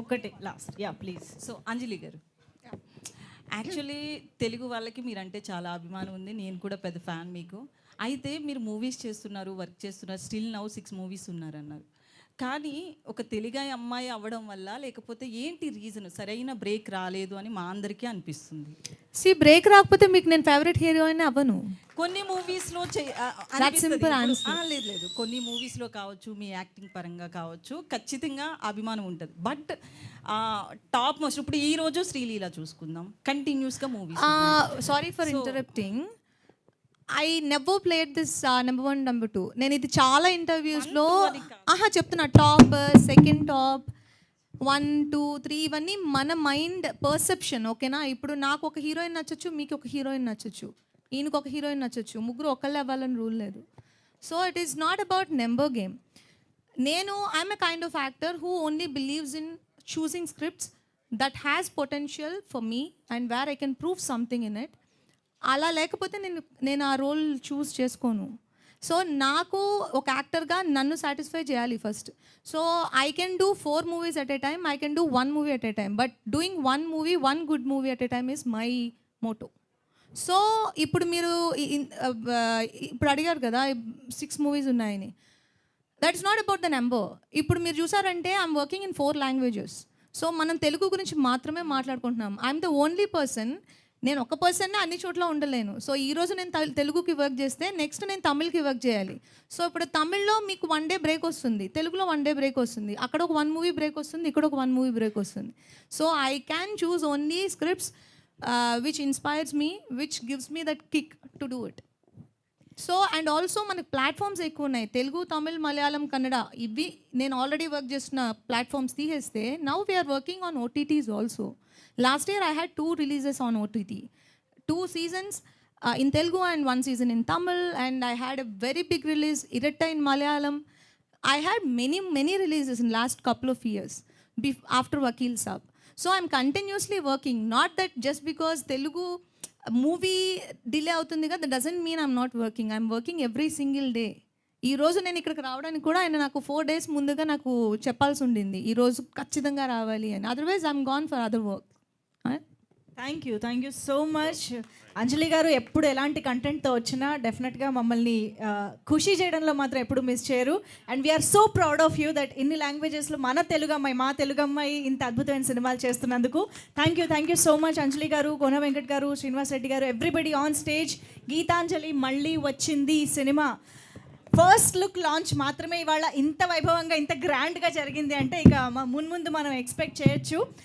ఒక్కటే last yeah please so Anjali గారు. Actually Telugu వాళ్ళకి మీరంటే చాలా అభిమానం ఉంది. నేను కూడా పెద్ద ఫ్యాన్ మీకు. అయితే మీరు మూవీస్ చేస్తున్నారు వర్క్ చేస్తున్నారు. స్టిల్ నౌ సిక్స్ మూవీస్ ఉన్నారన్నారు. కానీ ఒక తెలుగు అమ్మాయి అవ్వడం వల్ల లేకపోతే ఏంటి రీజన్ సరైన బ్రేక్ రాలేదు అని మా అందరికీ అనిపిస్తుంది. సి బ్రేక్ రాకపోతే మీకు నేను ఫేవరెట్ హీరోయిన్ అవ్వను. కొన్ని మూవీస్లో లేదు లేదు. కొన్ని మూవీస్లో కావచ్చు మీ యాక్టింగ్ పరంగా కావచ్చు ఖచ్చితంగా అభిమానం ఉంటుంది. బట్ టాప్ మోస్ట్ ఇప్పుడు ఈ రోజు శ్రీలీల చూసుకుందాం. కంటిన్యూస్గా movies sorry for interrupting I never played this number one number two నేను ఇది చాలా ఇంటర్వ్యూస్లో ఆహా చెప్తున్నా. Top second top one two three ఇవన్నీ మన మైండ్ పర్సెప్షన్ ఓకేనా? ఇప్పుడు నాకు ఒక హీరోయిన్ నచ్చచ్చు మీకు ఒక హీరోయిన్ నచ్చచ్చు. ఈయనకు ఒక హీరోయిన్ నచ్చచ్చు. ముగ్గురు ఒకళ్ళే అవ్వాలని రూల్ లేదు. So it is not about number game నేను I'm a kind of actor who only believes in choosing scripts that has potential for me and where I can prove something in it అలా లేకపోతే నేను నేను ఆ role చూస్ చేసుకోను. So నాకు ఒక యాక్టర్గా నన్ను సాటిస్ఫై చేయాలి first so I can do four movies at a time I can do one movie at a time but doing one movie one good movie at a time is my motto so ఇప్పుడు మీరు ఇప్పుడు అడిగారు కదా six movies ఉన్నాయని. That is not about the number ఇప్పుడు మీరు చూసారంటే I'm working in four languages so మనం తెలుగు గురించి మాత్రమే మాట్లాడుకుంటున్నాం. ఐఎమ్ ద ఓన్లీ పర్సన్ నేను ఒక పర్సన్నే అన్ని చోట్ల ఉండలేను. సో ఈరోజు నేను తెలుగుకి వర్క్ చేస్తే నెక్స్ట్ నేను తమిళ్కి వర్క్ చేయాలి. సో ఇప్పుడు తమిళ్ళో మీకు వన్ డే బ్రేక్ వస్తుంది. తెలుగులో వన్ డే బ్రేక్ వస్తుంది. అక్కడ ఒక వన్ మూవీ బ్రేక్ వస్తుంది. ఇక్కడ ఒక వన్ మూవీ బ్రేక్ వస్తుంది. So I can choose only scripts which inspires me which gives me that kick to do it so and also మనకి ప్లాట్ఫామ్స్ ఎక్కువ ఉన్నాయి తెలుగు తమిళ్ మలయాళం కన్నడ ఇవి నేను ఆల్రెడీ వర్క్ చేసిన ప్లాట్ఫామ్స్ తీసేస్తే now we are working on OTTs also last year I had two releases on OTT two seasons in Telugu and one season in Tamil and I had a very big release Iratta in Malayalam I had many, many releases in last couple of years bef- after Vakil Saab. So I'm continuously working. Not that just because Telugu movie delay అవుతుంది కదా doesn't mean I'm not working I'm working every single day ఈ రోజు నేను ఇక్కడికి రావడానికి కూడా ఆయన నాకు ఫోర్ డేస్ ముందుగా నాకు చెప్పాల్సి ఉండింది. ఈ రోజు ఖచ్చితంగా రావాలి అని. Otherwise I'm gone for other work thank you thank you so much Anjali గారు ఎప్పుడు ఎలాంటి కంటెంట్తో వచ్చినా డెఫినెట్గా మమ్మల్ని ఖుషి చేయడంలో మాత్రం ఎప్పుడు మిస్ చేయరు. And we are so proud of you that ఇన్ని లాంగ్వేజెస్లో మన తెలుగు అమ్మాయి మా తెలుగు అమ్మాయి ఇంత అద్భుతమైన సినిమాలు చేస్తున్నందుకు. Thank you thank you so much Anjali గారు కోన వెంకట్ గారు శ్రీనివాస్ రెడ్డి గారు ఎవ్రీబడి ఆన్ స్టేజ్ గీతాంజలి మళ్ళీ వచ్చింది ఈ సినిమా. ఫస్ట్ లుక్ లాంచ్ మాత్రమే ఇవాళ ఇంత వైభవంగా ఇంత గ్రాండ్గా జరిగింది అంటే ఇక మ- మున్ముందు మనం ఎక్స్పెక్ట్ చేయొచ్చు.